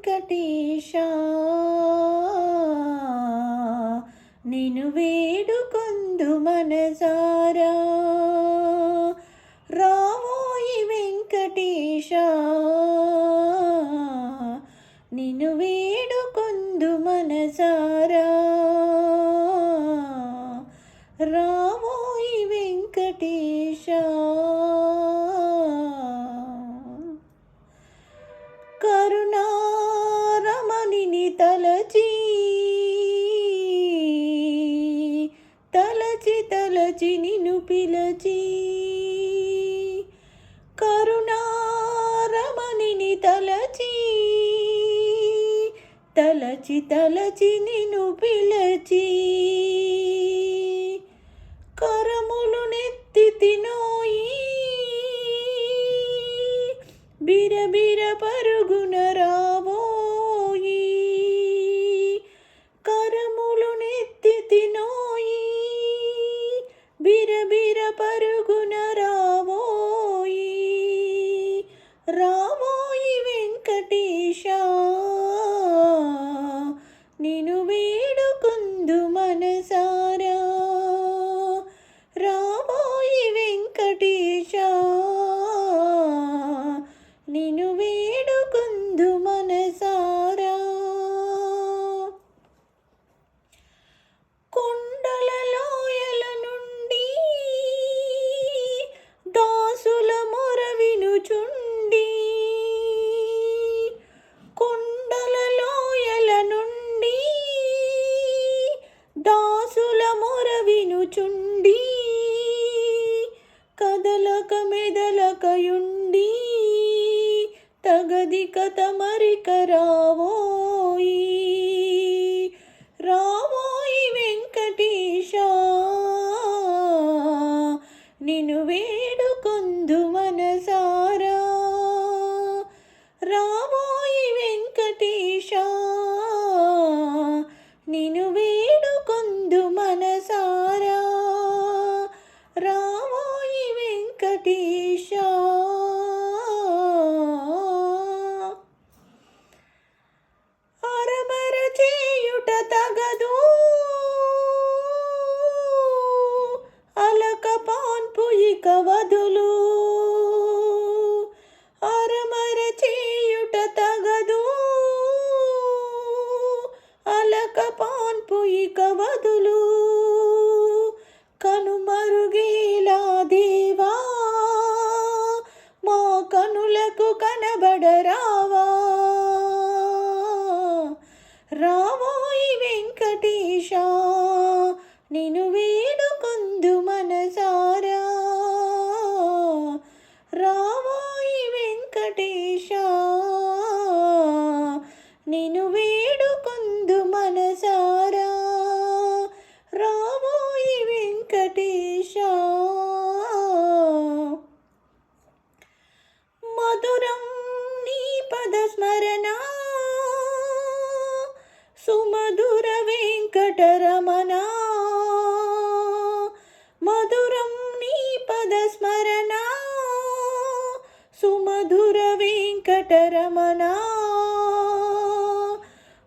వెంకటేశ నిను వేడుకొందు మనసారా. రావోయి వెంకటేశ నిను వేడుకొందు మనసారా. రావోయి వెంకటేశ తలచి తలచి నిను పిలచి కరములు నెత్తి తినోయి. బిర బిర పరు కదలక మెదలకయుండి తగదిక తమరిక రావోయి రావోయి వెంకటేశ నిను వేడుకొందు మనసారా. రావోయి వెంకటేశ నిను వేడుకొందు మన పాన్పు ఇక అరమర చేయుట తగదు. అలక పాన్పు ఇక వదులు కనుమరుగేలా దేవా మా కనులకు కనబడరావా. రావోయి వెంకటేశ నిను మధుర వెంకటరమణ.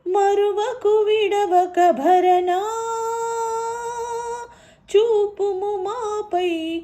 మరువకు విడవక భరణ. చూపుము మాపై